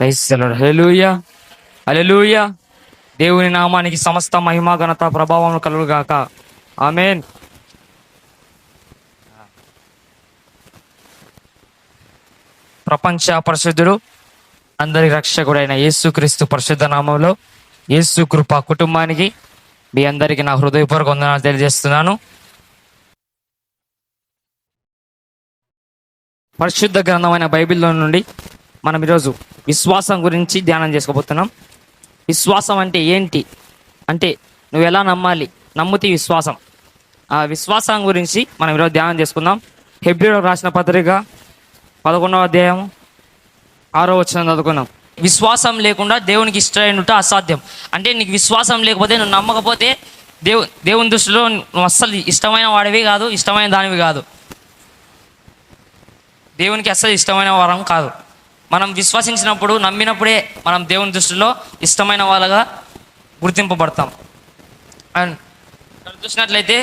Hallelujah hallelujah దేవుని నామానికి సమస్త మహిమా ఘనత ప్రభావం కలుగుగాక ఆమెన్. ప్రపంచ పరిశుద్ధుడు అందరి రక్షకుడైన యేసుక్రీస్తు పరిశుద్ధ నామంలో యేసు కృప కుటుంబానికి మీ అందరికీ నా హృదయపూర్వక వందనాలు తెలియజేస్తున్నాను. పరిశుద్ధ గ్రంథమైన బైబిల్లో నుండి మనం ఈరోజు విశ్వాసం గురించి ధ్యానం చేసుకోబోతున్నాం. విశ్వాసం అంటే ఏంటి? అంటే నువ్వు ఎలా నమ్మాలి? నమ్ముతి విశ్వాసం. ఆ విశ్వాసం గురించి మనం ఈరోజు ధ్యానం చేసుకుందాం. హెబ్రిలో రాసిన పత్రిక పదకొండవ అధ్యాయం ఆరో వచ్చిన చదువుకున్నాం విశ్వాసం లేకుండా దేవునికి ఇష్టమైనట్టు అసాధ్యం. అంటే నీకు విశ్వాసం లేకపోతే నువ్వు నమ్మకపోతే దేవు దేవుని దృష్టిలో నువ్వు అస్సలు ఇష్టమైన వాడివి కాదు ఇష్టమైన దానివి కాదు. దేవునికి అస్సలు ఇష్టమైన వరం కాదు. మనం విశ్వసించినప్పుడు నమ్మినప్పుడే మనం దేవుని దృష్టిలో ఇష్టమైన వాళ్ళగా గుర్తింపబడతాం. అండ్ చూసినట్లయితే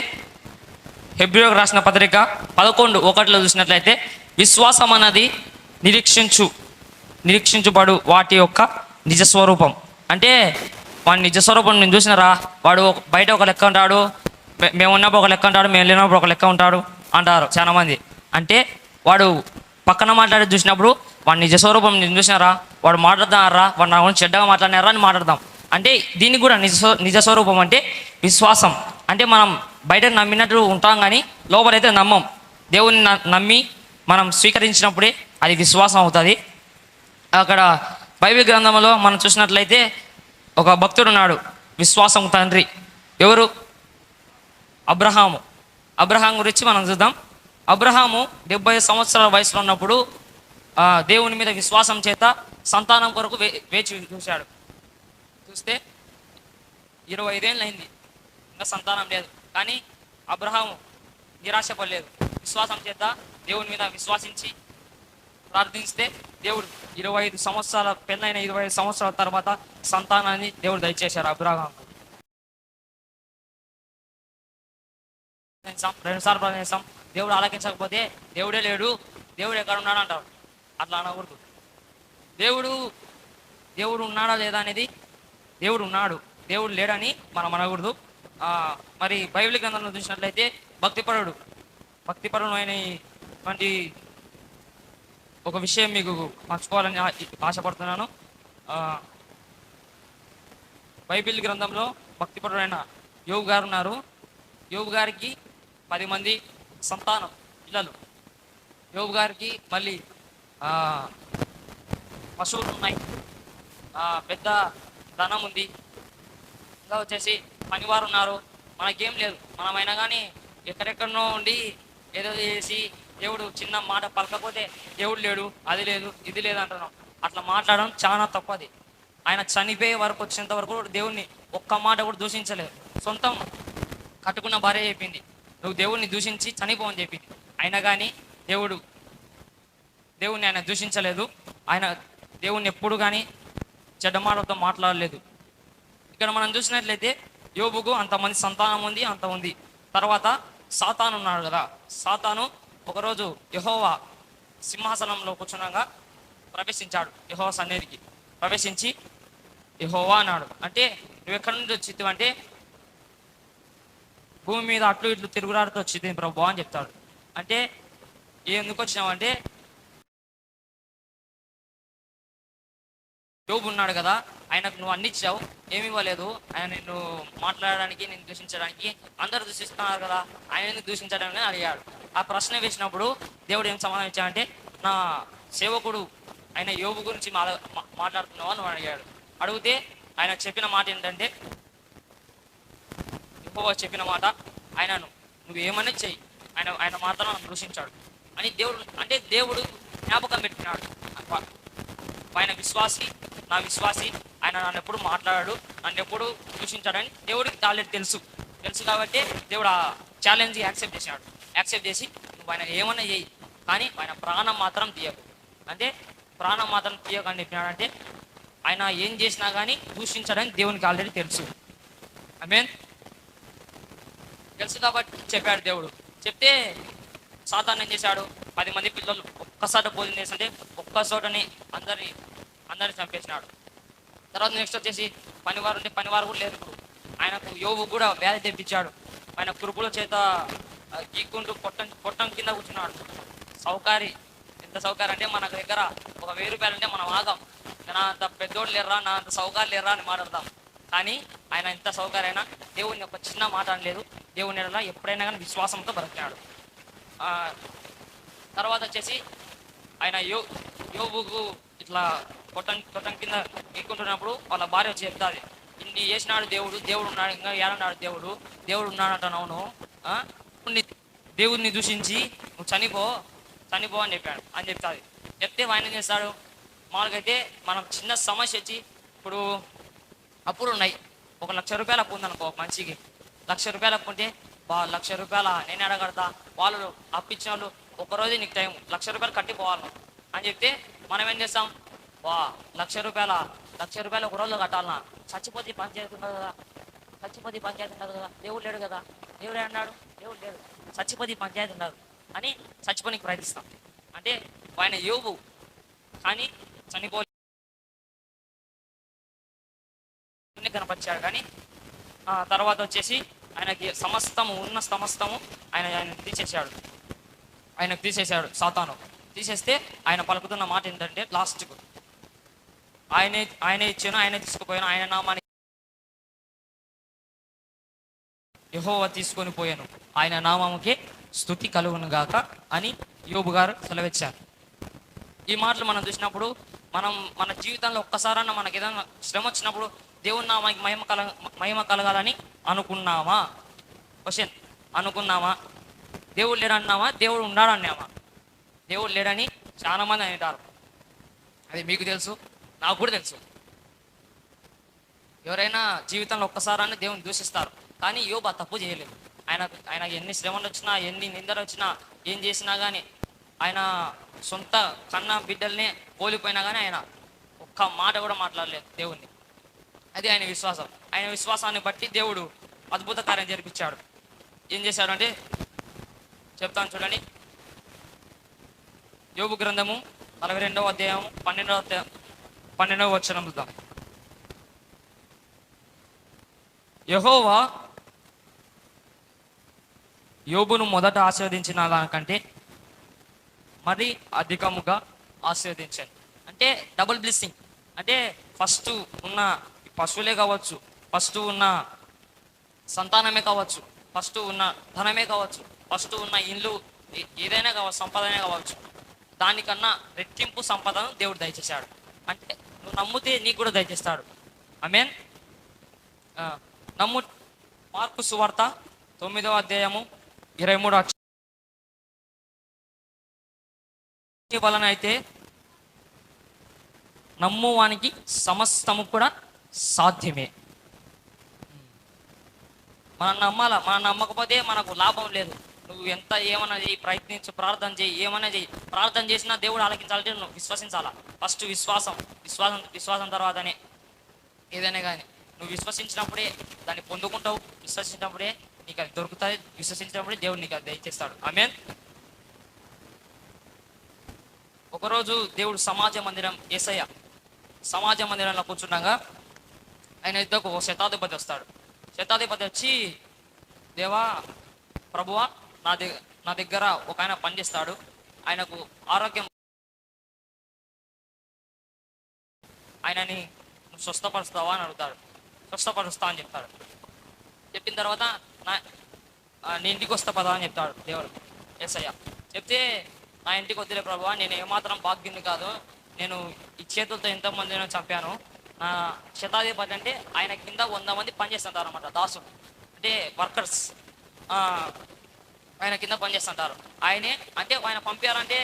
హెబ్రియోకి రాసిన పత్రిక పదకొండు ఒకటిలో చూసినట్లయితే విశ్వాసం అన్నది నిరీక్షించు నిరీక్షించుబడు వాటి యొక్క నిజ స్వరూపం అంటే వాడి నిజ స్వరూపం నేను చూసినారా? వాడు బయట ఒక లెక్క ఉంటాడు మేము ఉన్నప్పుడు ఒక లెక్క ఉంటాడు మేము లేనప్పుడు ఒక లెక్క ఉంటాడు అంటారు చాలామంది. అంటే వాడు పక్కన మాట్లాడి చూసినప్పుడు వాడు నిజ స్వరూపం నేను చూసినారా? వాడు మాట్లాడుతున్నారా? వాడు నా గురించి చెడ్డగా మాట్లాడినారా అని మాట్లాడదాం. అంటే దీనికి కూడా నిజ స్వ- నిజ స్వరూపం అంటే విశ్వాసం. అంటే మనం బయట నమ్మినట్టు ఉంటాం కానీ లోపలైతే నమ్మం. దేవుని న- నమ్మి మనం స్వీకరించినప్పుడే అది విశ్వాసం అవుతుంది. అక్కడ బైబిల్ గ్రంథంలో మనం చూసినట్లయితే ఒక భక్తుడు ఉన్నాడు విశ్వాసం తండ్రి. ఎవరు? అబ్రహాము. అబ్రహాం గురించి మనం చూద్దాం. అబ్రహాము డెబ్బై సంవత్సరాల వయసులో ఉన్నప్పుడు దేవుని మీద విశ్వాసం చేత సంతానం కొరకు వే వేచి చూశాడు. చూస్తే ఇరవై ఐదేళ్ళు అయింది ఇంకా సంతానం లేదు. కానీ అబ్రహాము నిరాశపడలేదు. విశ్వాసం చేత దేవుని మీద విశ్వాసించి ప్రార్థిస్తే దేవుడు ఇరవై ఐదు సంవత్సరాల పెళ్ళైన ఇరవై ఐదు సంవత్సరాల తర్వాత సంతానాన్ని దేవుడు దయచేశారు అబ్రహాం రెండుసార్లు ప్రార్థన చేస్తాం దేవుడు ఆలకించకపోతే దేవుడే లేడు. దేవుడు ఎక్కడ ఉన్నాడు అంటారు అట్లా అనకూడదు. దేవుడు దేవుడు ఉన్నాడా లేదా అనేది దేవుడు ఉన్నాడు. దేవుడు లేడని మనం అనకూడదు. మరి బైబిల్ గ్రంథంలో చూసినట్లయితే భక్తిపరుడు భక్తిపరుడు అయినటువంటి ఒక విషయం మీకు పంచుకోవాలని ఆ- ఆశపడుతున్నాను. బైబిల్ గ్రంథంలో భక్తిపరుడైన యోగు గారు ఉన్నారు. యోగు గారికి పది మంది సంతానం పిల్లలు. యోగు గారికి మళ్ళీ పశువులు ఉన్నాయి పెద్ద ధనం ఉంది. ఇంకా వచ్చేసి పనివారు ఉన్నారు మనకేం లేదు. మనమైనా కానీ ఎక్కడెక్కడనో ఉండి ఏదో చేసి దేవుడు చిన్న మాట పలకపోతే దేవుడు లేడు అది లేదు ఇది లేదు అంటున్నాం. అట్లా మాట్లాడడం చాలా తప్పది. ఆయన చనిపోయే వరకు వచ్చేంత వరకు దేవుడిని ఒక్క మాట కూడా దూషించలేదు. సొంతం కట్టుకున్న భార్య చెప్పింది. నువ్వు దేవుడిని దూషించి చనిపోవని చెప్పింది. అయినా కానీ దేవుడు దేవుణ్ణి ఆయన దూషించలేదు. ఆయన దేవుణ్ణి ఎప్పుడు కానీ చెడ్డ మాటలతో మాట్లాడలేదు. ఇక్కడ మనం చూసినట్లయితే యోబుకు అంతమంది సంతానం ఉంది అంత ఉంది తర్వాత సాతాను ఉన్నాడు కదా. సాతాను ఒకరోజు యహోవా సింహాసనంలో కూర్చున్నాగా ప్రవేశించాడు యహోవా సన్నిధికి. ప్రవేశించి యహోవా అన్నాడు. అంటే నువ్వు ఎక్కడి నుంచి వచ్చింది అంటే భూమి మీద అట్లు ఇట్లు తిరుగులాడుతూ వచ్చింది ప్రభు అని చెప్తాడు. అంటే ఎందుకు వచ్చినావంటే యోబు ఉన్నాడు కదా ఆయనకు నువ్వు అన్ని ఇచ్చావు ఏమి ఇవ్వలేదు. ఆయన నిన్ను మాట్లాడడానికి నేను దూషించడానికి అందరు దూషిస్తున్నారు కదా ఆయన దూషించడానికి అడిగాడు. ఆ ప్రశ్న వేసినప్పుడు దేవుడు ఏం సమాధానం ఇచ్చాడంటే నా సేవకుడు ఆయన యోబు గురించి మాట్లాడుతున్నావు అని అడిగాడు. అడిగితే ఆయన చెప్పిన మాట ఏంటంటే ఎక్కువ చెప్పిన మాట ఆయనను నువ్వు ఏమని చెయ్యి ఆయన ఆయన మాత్రం దూషించాడు. అని దేవుడు అంటే దేవుడు జ్ఞాపకం పెట్టుకున్నాడు ఆయన విశ్వాసి నా విశ్వాసి ఆయన నన్ను ఎప్పుడు మాట్లాడాడు నన్ను ఎప్పుడు దూషించాడని దేవుడికి ఆల్రెడీ తెలుసు. తెలుసు కాబట్టి దేవుడు ఆ ఛాలెంజ్ యాక్సెప్ట్ చేసినాడు యాక్సెప్ట్ చేసి నువ్వు ఆయన ఏమన్నా చేయి కానీ ఆయన ప్రాణం మాత్రం తీయకు. అంటే ప్రాణం మాత్రం తీయకని చెప్పినాడంటే ఆయన ఏం చేసినా కానీ దూషించడానికి దేవునికి ఆల్రెడీ తెలుసు. ఐ మీన్ తెలుసు కాబట్టి చెప్పాడు దేవుడు. చెప్తే సాధారణ ఏం చేశాడు? పది మంది పిల్లలు ఒక్కసారి భోజనం చేస్తుంటే ఒక్క చోటని అందరిని అందరిని చంపేసినాడు. తర్వాత నెక్స్ట్ వచ్చేసి పనివారు ఉంటే పనివారు కూడా లేరు ఇప్పుడు. ఆయనకు యోగు కూడా వ్యాధి తెప్పించాడు. ఆయన కురుపుల చేత గీక్కుంటూ పొట్టం పొట్టం కింద కూర్చున్నాడు. సౌకారి ఎంత సౌకారి అంటే మన దగ్గర ఒక వెయ్యి రూపాయలు అంటే మనం ఆగాం. నా అంత పెద్దోడు లేరా నా అంత సౌకారు లేరా అని మాట్లాడతాం కానీ ఆయన ఎంత సౌకర్యైనా దేవుని ఒక చిన్న మాట అనలేదు. దేవుని ఎడలా ఎప్పుడైనా కానీ విశ్వాసంతో బ్రతికాడు తర్వాత వచ్చేసి ఆయన యో యోగుకు ఇట్లా కొట్టం కొట్టం కింద ఎక్కుంటున్నప్పుడు వాళ్ళ భార్య వచ్చి చెప్తాది. ఇన్ని చేసినాడు దేవుడు దేవుడు ఉన్నాడు ఇంకా ఏడన్నాడు దేవుడు దేవుడు ఉన్నాడంట అవును దేవుడిని దూషించి నువ్వు చనిపో చనిపో అని చెప్పాడు అని చెప్తాది. చెప్తే ఆయన చేస్తాడు? మామూలుగా అయితే మనం చిన్న సమస్య వచ్చి ఇప్పుడు అప్పులు ఉన్నాయి. ఒక లక్ష రూపాయలు అప్పు ఉందనుకో మంచికి మనిషికి. లక్ష రూపాయలు అప్పు ఉంటే బా లక్ష రూపాయల నేను అడగడతా. వాళ్ళు అప్పిచ్చిన వాళ్ళు ఒకరోజే నీకు టైం లక్ష రూపాయలు కట్టిపోవాలి అని చెప్తే మనం ఏం చేస్తాం? వా లక్ష రూపాయల లక్ష రూపాయలు ఒక రోజులో కట్టాలన్నా. చచ్చిపోతే పంచాయతీ ఉండదు కదా? చచ్చిపోతే పంచాయతీ ఉండదు కదా? దేవుడు లేడు కదా? దేవుడు అన్నాడు దేవుడు లేడు. చచ్చిపోతే పంచాయతీ ఉండదు అని చచ్చిపోనికి ప్రయత్నిస్తాం. అంటే ఆయన యోగు కానీ చనిపో కనపరిచాడు కానీ తర్వాత వచ్చేసి ఆయనకి సమస్తము ఉన్న సమస్తము ఆయన ఆయన తీసేశాడు. ఆయనకు తీసేశాడు సాతాను. తీసేస్తే ఆయన పలుకుతున్న మాట ఏంటంటే లాస్ట్కు. ఆయనే ఆయనే ఇచ్చాను ఆయనే తీసుకుపోయాను ఆయన నామానికి యహోవ తీసుకొని పోయాను. ఆయన నామముకి స్థుతి కలుగును గాక అని యోబు గారు సెలవిచ్చారు. ఈ మాటలు మనం చూసినప్పుడు మనం మన జీవితంలో ఒక్కసారన్నా మనకి ఏదైనా శ్రమ వచ్చినప్పుడు దేవుని నామానికి మహిమ కల మహిమ కలగాలని అనుకున్నామా? క్వశ్చన్ అనుకున్నామా? దేవుడు లేడన్నామా? దేవుడు ఉన్నాడన్నామా? దేవుడు లేడని చాలా మంది అంటారు అది మీకు తెలుసు నాకు కూడా తెలుసు. ఎవరైనా జీవితంలో ఒక్కసారని దేవుని దూషిస్తారు కానీ యోబ తప్పు చేయలేదు. ఆయన ఆయన ఎన్ని శ్రమలు వచ్చినా ఎన్ని నిందలు వచ్చినా ఏం చేసినా కానీ ఆయన సొంత కన్న బిడ్డల్ని కోల్పోయినా కానీ ఆయన ఒక్క మాట కూడా మాట్లాడలేదు దేవుణ్ణి. అది ఆయన విశ్వాసం. ఆయన విశ్వాసాన్ని బట్టి దేవుడు అద్భుత కార్యం జరిపించాడు. ఏం చేశాడంటే చెప్తాను చూడండి. యోగు గ్రంథము నలభై రెండవ అధ్యాయం పన్నెండవ అధ్యాయం పన్నెండవ వచనం యహోవా యోగును మొదట ఆశీర్వదించిన దానికంటే మరి అధికముగా ఆశీర్వదించాను అంటే డబుల్ బ్లెస్సింగ్. అంటే ఫస్ట్ ఉన్న పశువులే కావచ్చు ఫస్ట్ ఉన్న సంతానమే కావచ్చు ఫస్ట్ ఉన్న ధనమే కావచ్చు ఫస్ట్ ఉన్న ఇల్లు ఏదైనా కావచ్చు సంపదనే కావచ్చు. దానికన్నా రెట్టింపు సంపదను దేవుడు దయచేశాడు. అంటే నువ్వు నమ్మితే నీకు కూడా దయచేస్తాడు. మీన్ నమ్ము మార్పు సువార్త తొమ్మిదవ అధ్యాయము ఇరవై మూడు వలన అయితే నమ్మువానికి సమస్తము కూడా సాధ్యమే. మనం నమ్మాల? మనం నమ్మకపోతే మనకు లాభం లేదు. నువ్వు ఎంత ఏమైనా చేయి ప్రయత్నించు ప్రార్థన చేయి ఏమైనా చేయి. ప్రార్థన చేసినా దేవుడు ఆలకించాలంటే నువ్వు విశ్వసించాలా? ఫస్ట్ విశ్వాసం విశ్వాసం విశ్వాసం తర్వాతనే. ఏదైనా కానీ నువ్వు విశ్వసించినప్పుడే దాన్ని పొందుకుంటావు విశ్వసించినప్పుడే నీకు అది దొరుకుతుంది విశ్వసించినప్పుడే దేవుడు నీకు అది దయచేస్తాడు. ఆమెన్. ఒకరోజు దేవుడు సమాజ మందిరం ఏసయ్య సమాజ మందిరంలో కూర్చుండగా ఆయన ఇద్దరు ఒక శతాధిపతి వస్తాడు. శతాధిపతి వచ్చి దేవా ప్రభువా నా దగ్గర నా దగ్గర ఒక ఆయన పనిచేస్తాడు. ఆయనకు ఆరోగ్యం ఆయనని స్వస్థపరుస్తావా అని అడుగుతాడు. స్వస్థపరుస్తా అని చెప్తాడు. చెప్పిన తర్వాత నా నీ ఇంటికి వస్తా పదా అని చెప్తాడు దేవుడు. ఎస్ఐ చెప్తే నా ఇంటికి వద్దులే ప్రభావ నేను ఏమాత్రం భాగ్యుని కాదు. నేను ఈ చేతులతో ఎంతమందినో చంపాను. నా శతాధిపతి అంటే ఆయన కింద వంద మంది పనిచేస్తుంటారు అనమాట దాసు అంటే వర్కర్స్. ఆయన కింద పనిచేస్తుంటారు. ఆయనే అంటే ఆయన పంపారంటే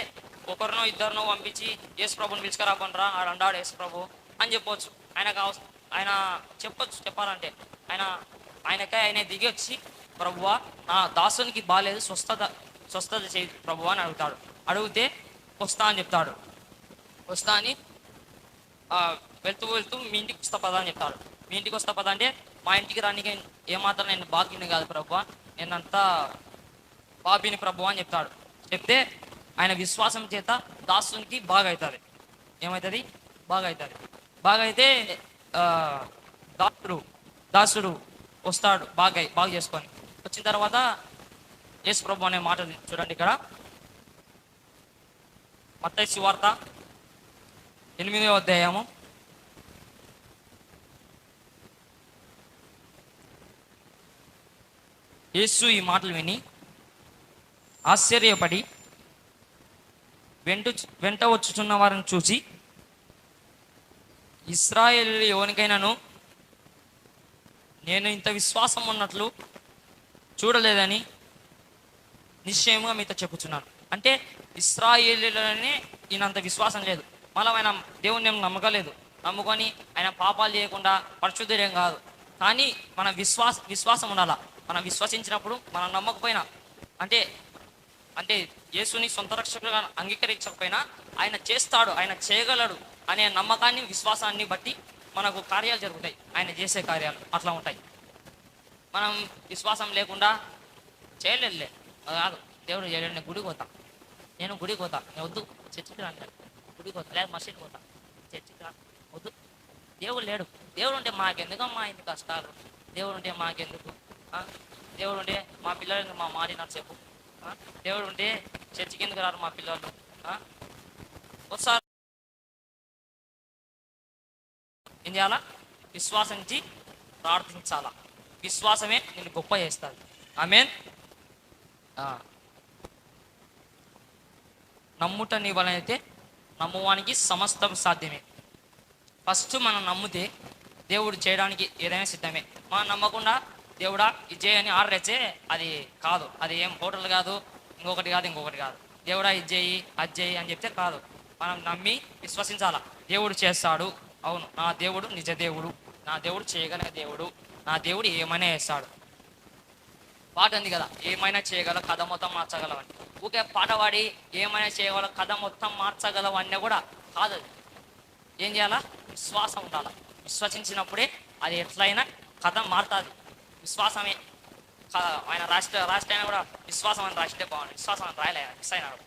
ఒకరినో ఇద్దరినో పంపించి యేసు ప్రభుని పిలుచుకురాకుండా ఆడు అండాడు యేసు ప్రభు అని చెప్పొచ్చు. ఆయన ఆయన చెప్పొచ్చు చెప్పాలంటే. ఆయన ఆయనకే ఆయన దిగి వచ్చి ప్రభువా నా దాసునికి బాగాలేదు స్వస్థత స్వస్థత చేయి ప్రభువా అని అడుగుతాడు. అడిగితే వస్తా అని చెప్తాడు. వస్తా అని వెళ్తూ వెళ్తూ మీ ఇంటికి వస్తా పదా అని చెప్తాడు. మీ ఇంటికి వస్తా పద అంటే మా ఇంటికి రానికి ఏమాత్రం నేను బాగ్యుని కాదు ప్రభు నేనంతా బాబిని ప్రభు అని చెప్తాడు. చెప్తే ఆయన విశ్వాసం చేత దాసునికి బాగా అవుతుంది ఏమవుతుంది బాగా అవుతుంది బాగా అయితే దాసుడు దాసుడు వస్తాడు బాగా అయి- బాగా చేసుకొని. వచ్చిన తర్వాత యేసు ప్రభు అనే మాట చూడండి ఇక్కడ. మత్తయి శివార్త ఎనిమిదో అధ్యాయము. యేసు ఈ మాటలు విని ఆశ్చర్యపడి వెంట వెంట వచ్చుచున్న వారిని చూసి ఇస్రాయేల్ ఎవరికైనాను నేను ఇంత విశ్వాసం ఉన్నట్లు చూడలేదని నిశ్చయంగా మీతో చెప్పుచున్నాను. అంటే ఇస్రాయేలీలోనే ఈయనంత విశ్వాసం లేదు. మళ్ళీ ఆయన దేవుని నేను నమ్మకలేదు. నమ్ముకొని ఆయన పాపాలు చేయకుండా పరిశుద్ధుడేం కాదు. కానీ మన విశ్వాస విశ్వాసం ఉండాలా? మనం విశ్వసించినప్పుడు మనం నమ్మకపోయినా. అంటే అంటే యేసుని సొంత రక్షకులుగా అంగీకరించకపోయినా ఆయన చేస్తాడు ఆయన చేయగలడు అనే నమ్మకాన్ని విశ్వాసాన్ని బట్టి మనకు కార్యాలు జరుగుతాయి. ఆయన చేసే కార్యాలు అట్లా ఉంటాయి. మనం విశ్వాసం లేకుండా చేయలేదులే. కాదు. దేవుడు చేయలేడు నేను గుడికి పోతా. నేను గుడికి పోతా. నేను వద్దు. చర్చికి రాను గుడికి పోతా. లేదా మసీద్కి పోతా. చర్చికి రా. వద్దు. దేవుడు లేడు. దేవుడు ఉంటే మాకెందుకమ్మా ఇన్ని కష్టాలు? దేవుడు ఉంటే మాకెందుకు? దేవుడు ఉంటే మా పిల్లలకి మా మారినారు చెప్పు. దేవుడు ఉంటే చర్చికి ఎందుకు రారు మా పిల్లలు? ఒకసారి ఏం చేయాలా? విశ్వాసించి ప్రార్థించాలా? విశ్వాసమే నేను గొప్ప చేస్తాను ఆమెన్? నమ్ముట నీ వలన అయితే నమ్మువానికి సమస్తం సాధ్యమే. ఫస్ట్ మనం నమ్మితే దేవుడు చేయడానికి ఏదైనా సిద్ధమే. మనం నమ్మకుండా దేవుడా ఇది అని ఆర్డర్ ఇచ్చే అది కాదు. అది ఏం హోటల్ కాదు ఇంకొకటి కాదు ఇంకొకటి కాదు. దేవుడా ఇది అజ్జేయి అది చేయి అని చెప్తే కాదు. మనం నమ్మి విశ్వసించాల? దేవుడు చేస్తాడు. అవును నా దేవుడు నిజ దేవుడు. నా దేవుడు చేయగల దేవుడు. నా దేవుడు ఏమైనా చేస్తాడు. పాట ఉంది కదా ఏమైనా చేయగల కథ మొత్తం మార్చగలవని. ఊకే పాట పాడి ఏమైనా చేయగల కథ మొత్తం మార్చగలవన్నీ కూడా కాదు అది. ఏం చేయాలా? విశ్వాసం ఉండాలి? విశ్వసించినప్పుడే అది ఎట్లయినా కథ మారుతుంది. విశ్వాసమే ఆయన రాష్ట్ర రాష్ట్ర అయినా కూడా విశ్వాసం అని రాస్తే బాగుంది విశ్వాసం అని రాయలే మిస్ అయినాడు.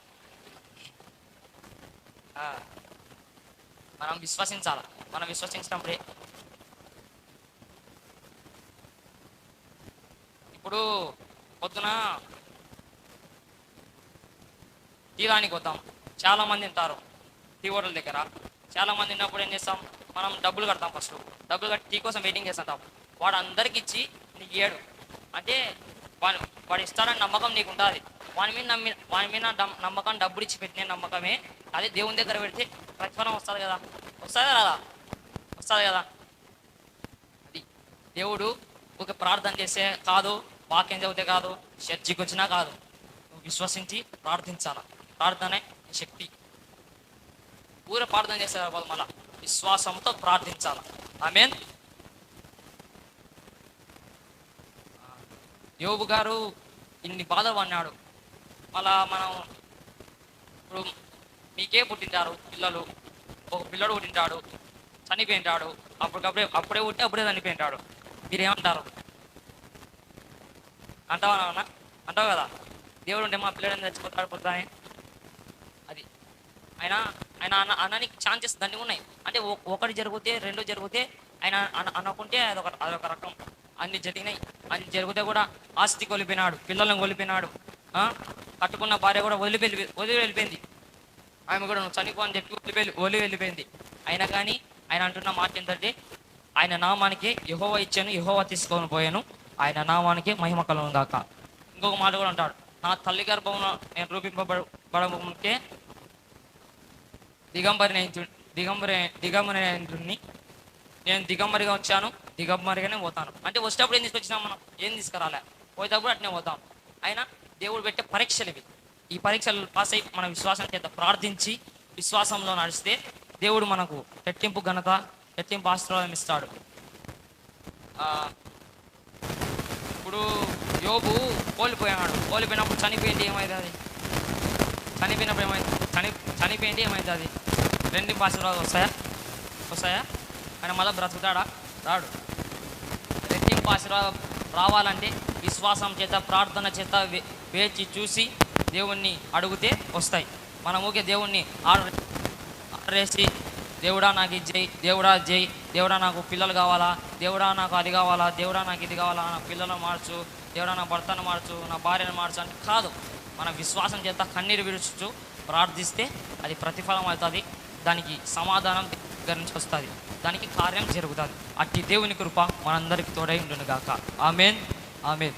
ఆ. మనం విశ్వసించాల? మనం విశ్వసించినప్పుడే. ఇప్పుడు పొద్దున తీరానికి వద్దాం చాలా మంది ఉంటారు టీ హోటల్ దగ్గర. చాలా మంది ఉన్నప్పుడు ఏం చేస్తాం? మనం డబ్బులు కడతాం ఫస్ట్. డబ్బులు కట్టి టీ కోసం వెయిటింగ్ చేస్తుంటాం. వాడు అందరికి ఇచ్చి నీకు ఇయ్యాడు అంటే వాడు వాడు ఇస్తాడని నమ్మకం నీకు ఉంటుంది వాని మీద నమ్మి వాని మీద నమ్మకం డబ్బులు ఇచ్చి పెట్టిన నమ్మకమే. అదే దేవుని దగ్గర పెడితే ప్రతిఫలం వస్తుంది కదా. వస్తుంది కదా వస్తుంది కదా. అది దేవుడు ఒక ప్రార్థన చేస్తే కాదు వాక్యం చదివితే కాదు చర్చికి వచ్చినా కాదు. నువ్వు విశ్వసించి ప్రార్థించాల? ప్రార్థనే శక్తి. ఊర ప్రార్థన చేసే మళ్ళీ? విశ్వాసంతో ప్రార్థించాల? ఆమెన్. యోబు గారు ఇన్ని బాధ అన్నాడు. మళ్ళా మనం ఇప్పుడు మీకే పుట్టింటారు పిల్లలు. ఒక పిల్లడు పుట్టింటాడు చనిపోయింటాడు. అప్పటికప్పుడే అప్పుడే పుట్టి అప్పుడే చనిపోయింటాడు. మీరేమంటారు? అంటావా నాన్న? అంటావు కదా? దేవుడు ఉంటే మా పిల్లడు చచ్చిపోతాడు పోతానే అది. ఆయన ఆయన అన్న అన్నానికి ఛాన్సెస్ దాన్ని ఉన్నాయి. అంటే ఒ- ఒకటి జరిగితే రెండు జరిగితే ఆయన అన- అనుకుంటే అదొక అదొక రకం. అన్ని జరిగినాయి. అది జరిగితే కూడా ఆస్తి కోల్పోయినాడు పిల్లలను కోల్పోయినాడు ఆ? కట్టుకున్న భార్య కూడా వదిలి వెళ్ళి వదిలి వెళ్ళిపోయింది. ఆమె కూడా నువ్వు చనిపో అని చెప్పి వదిలి వెళ్ళి వదిలి వెళ్ళిపోయింది. అయినా కానీ ఆయన అంటున్న మాట ఏంటంటే ఆయన నామానికి యహోవ ఇచ్చాను యహోవ తీసుకొని పోయాను ఆయన నామానికి మహిమ కలను గాక. ఇంకొక మాట కూడా అంటాడు నా తల్లి గర్భంలో నేను రూపింపబడముకే దిగంబరి దిగంబరి దిగంబరి నేను దిగంబరిగా వచ్చాను దిగమ్మారిగానే పోతాను. అంటే వచ్చేటప్పుడు ఏం తీసుకొచ్చినాం మనం? ఏం తీసుకురాలే? పోయేటప్పుడు అట్నే పోతాం. అయినా దేవుడు పెట్టే పరీక్షలు ఇవి. ఈ పరీక్షలు పాస్ అయి మన విశ్వాసం చేత ప్రార్థించి విశ్వాసంలో నడిస్తే దేవుడు మనకు రెట్టింపు ఘనత రెట్టింపు ఆశీర్వాదం ఇస్తాడు. ఇప్పుడు యోబు కోల్పోయాడు కోల్పోయినప్పుడు చనిపోయింది ఏమవుతుంది చనిపోయినప్పుడు ఏమైంది? చని చనిపోయింది ఏమవుతుంది రెండు ఆశీర్వాదాలు వస్తాయా? వస్తాయా? ఆయన మళ్ళీ బ్రతుకుతాడా? రాడు. గొప్ప ఆశీర్వాదం రావాలంటే విశ్వాసం చేత ప్రార్థన చేత వే- వేచి చూసి దేవుణ్ణి అడిగితే వస్తాయి. మనం ఊకే దేవుణ్ణి ఆర్డర్ దేవుడా నాకు ఇది చేయి దేవుడా జై చేయి దేవుడా నాకు పిల్లలు కావాలా దేవుడా నాకు అది కావాలా దేవుడా నాకు ఇది కావాలా నా పిల్లలను మార్చు దేవుడా నా భర్తను మార్చు నా భార్యను మార్చు అంటే కాదు. మన విశ్వాసం చేత కన్నీరు విడుచు ప్రార్థిస్తే అది ప్రతిఫలం అవుతుంది. దానికి సమాధానం దగ్గర నుంచి వస్తుంది. దానికి కార్యం జరుగుతుంది. అట్టి దేవుని కృప మనందరికి తోడై ఉండును గాక ఆమెన్. ఆమెన్.